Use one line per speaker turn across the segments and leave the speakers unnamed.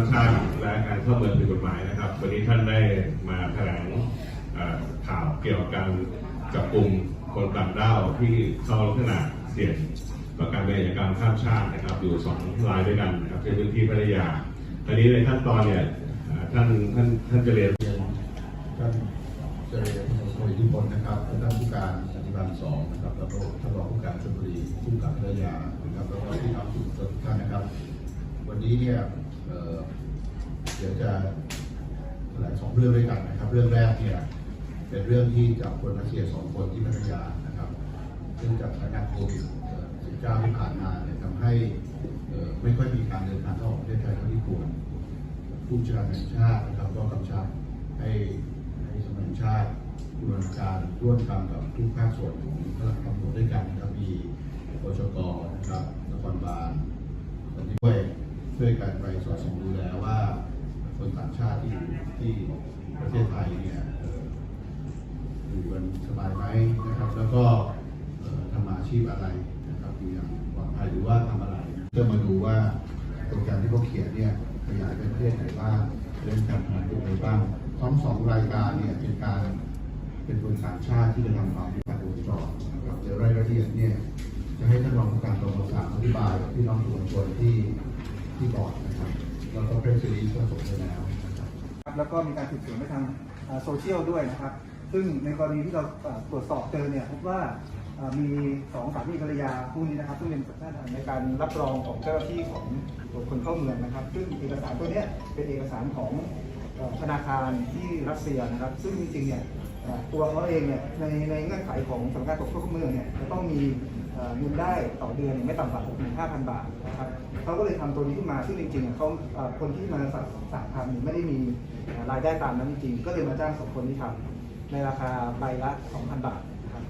ามชาติและการเข้าเมืองผิดกฎหมายนะครับ วันนี้ท่านได้มาแถลงข่าวเกี่ยวกับการจับกลุ่มคนต่างด้าวที่เข้าลักษณะเสี่ยงต่อการเป็นอาชญากรรข้ามชาตินะครับ อยู่สองรายด้วยกันนะครับในพื้นที่พัทยาตอนนี้ในขั้นตอนเนี่ยท่านท่านท่านจะเรียน
เรียนท่านเจริญโดยที่พลนะครับท่านผู้การปฏิบัติสองนะครับแล้วก็ท่านรองผู้การชลบุรีผู้กับพัทยานะครับแล้วก็ที่ทำสุดทุกท่านนะครับ วันนี้เนี่ย เดี๋ยวจะแถลงสองเรื่องด้วยกันนะครับ เรื่องแรกเนี่ยเป็นเรื่องที่จับคนรัสเซียสองคนที่พัทยานะครับซึ่งจากสถานการณ์โควิดเอ่อ19ที่ผ่านมาเนี่ยทำให้ไม่ค่อยมีการเดินทางเข้าออกประเทศไทยเท่าที่ควรผู้จัดกาแห่งชาตินะครับก็กำชับให้ให้สมัยชาติดำเนินการร่วมกันกับทุกภาคส่วนของตำรวจด้วยกันนะครับมีปชกนะครับนครบาลวันนี้ด้วยช่วยกันไปสอดส่องดูแลว่า คนต่างชาติที่ที่ประเทศไทยเนี่ยอยู่กันสบายไหมนะครับ แล้วก็ทำอาชีพอะไรนะครับอยู่อย่างปลอดภัยหรือว่าทำอะไรเพื่อมาดูว่าโปรแกรมที่เขาเขียนเนี่ยขยายไปประเทศไหนบ้างเล่นการพนันพวกไหนบ้างทั้งสองรายการเนี่ยเป็นการเป็นคนต่างชาติที่จะทำความผิดการวงจรนะครับเดี๋ยวรายละเอียดเนี่ยจะให้ท่านรองผู้การกองสามอธิบายพี่น้องสื่อมวลชนที่ที่บอร์ดนะครับ แล้วก็เพรสซีรีส์ก็ส่งไปแล้วนะครับ
แล้วก็มีการสืบสวนไปทางโซเชียลด้วยนะครับ ซึ่งในกรณีที่เราตรวจสอบเจอเนี่ยพบว่ามีสองสามีภรรยาคู่นี้นะครับซึ่งเป็นสัญชาติในการรับรองของเจ้าหน้าที่ของตรวจคนเข้าเมืองนะครับ ซึ่งเอกสารตัวเนี้ยเป็นเอกสารของธนาคารที่รัสเซียนะครับ ซึ่งจริงๆเนี่ย ตัวเขาเองเนี่ยในในเงื่อนไขของสำนักงานตรวจคนเข้าเมืองเนี่ยจะต้องมีเงินได้ต่อเดือนไม่ต่ำกว่า65,000 บาทนะครับเขาก็เลยทำตัวนี้ขึ้นมาซึ่งจริงๆเขาคนที่มาสั่งทำเนี่ยไม่ได้มีรายได้ตามนั้นจริงๆก็เลยมาจ้างสองคนที่ทำในราคาใบละ 2,000 บาทนะครับ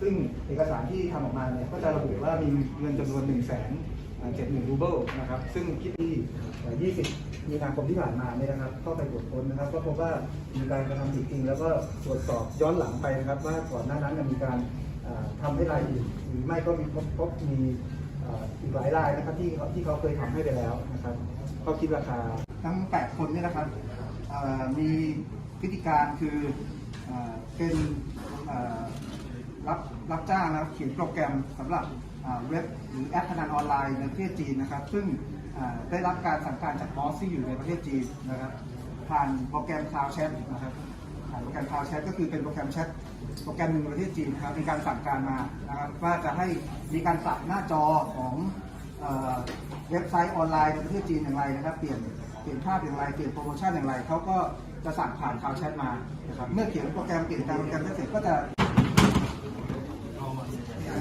ซึ่งเอกสารที่ทำออกมาเนี่ยก็จะระบุว่ามีเงินจำนวน1 7 0 0 0 0 รูเบิลนะครับ ซึ่งคิดที่เอ่อ20 มีนาคมที่ผ่านมาเนี่ยนะครับก็ไปตรวจค้นนะครับ ก็พบว่ามีการกระทำผิดจริง แล้วก็ตรวจสอบย้อนหลังไปนะครับ ว่าก่อนหน้านั้นมีการอ่าทำให้รายอื่นหรือไม่ก็มีพบมีอีกหลายรายนะครับที่ที่เขาเคยทำให้ไปแล้วนะครับเขาคิดราคาทั้ง 8 คนเนี่ยนะครับมีพฤติการคือเอ่อเป็น รับรับจ้างนะครับเขียนโปรแกรมสำหรับเว็บหรือแอปพนันออนไลน์ในประเทศจีนนะครับ ซึ่งได้รับการสั่งการจากบอสที่อยู่ในประเทศจีนนะครับ ผ่านโปรแกรม Cloud Chat นะครับผ่านโปรแกรม Cloud Chat ก็คือเป็นโปรแกรมแชทโปรแกรมหนึ่งในประเทศจีนนะครับมีการสั่งการมานะครับว่าจะให้มีการปรับหน้าจอของเว็บไซต์ออนไลน์ในประเทศจีนอย่างไรนะครับ เปลี่ยนเปลี่ยนภาพอย่างไรเปลี่ยนโปรโมชั่นอย่างไรเขาก็จะสั่งผ่านข่าวแชทมานะครับเมื่อเขียนโปรแกรมเปลี่ยนการโปรแกรมเสร็จก็จะ
ให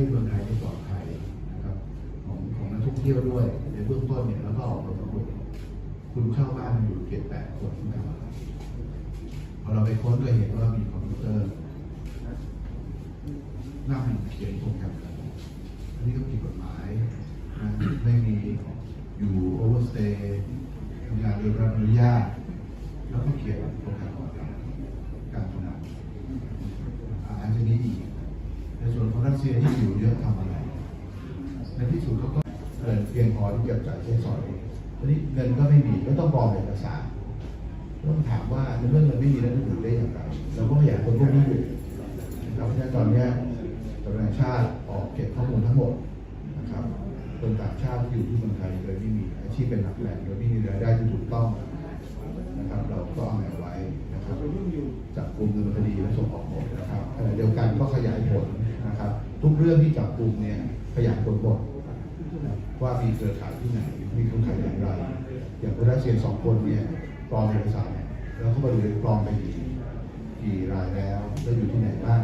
้เมืองไทยได้ปลอดภัยนะครับของของนักท่องเที่ยวด้วย ในเบื้องต้นเนี่ยแล้วก็ออกมาสำรวจคุณเช่าบ้านอยู่เจ็ดแปดคนนะครับพอเราไปค้นก็เห็นว่ามีคอมพิวเตอร์ นั่งเขียนโปรแกรมกันอันนี้ก็ผิดกฎหมายนะไม่มีอยู่โอเวอร์สเตย์ทำงานโดยรับอนุญาตแล้วก็เขียนโปรแกรมการพนันอ่าอันนี้อีกในส่วนของรัสเซียที่อยู่เยอะทำอะไร ในที่สุดเขาก็เงินเพียงพอที่จะจ่ายใช้สอยทีนี้เงินก็ไม่มีก็ต้องปลอมเอกสารต้องถามว่าในเมื่อเงินไม่มีแล้วจะอยู่ได้อย่างไรเราก็ไม่อยากคนพวกนี้อยู่นะครับเพราะฉะนั้นตอนนี้ ยสำนักงานชาติออกเก็บข้อมูลทั้งหมดนะครับคนต่างชาติที่อยู่ที่เมืองไทยโดยไม่มีอาชีพเป็นหลักแหล่งโดยไม่มีรายได้ที่ถูกต้องนะครับ เราก็เอามาไว้นะครับจับกลุ่มดำเนินคดีและส่งออกหมดนะครับขณะเดียวกันก็ขยายผลนะครับ ทุกเรื่องที่จับกลุ่มเนี่ยขยายผลหมดนะครับว่ามีเครือข่ายที่ไหนมีเครือข่ายอย่างไร อย่างคนรัสเซียสองคนเนี่ยปลอมเอกสารแล้วก็มาดูเลยปลอมไปกี่กี่รายแล้วแล้วอยู่ที่ไหนบ้าง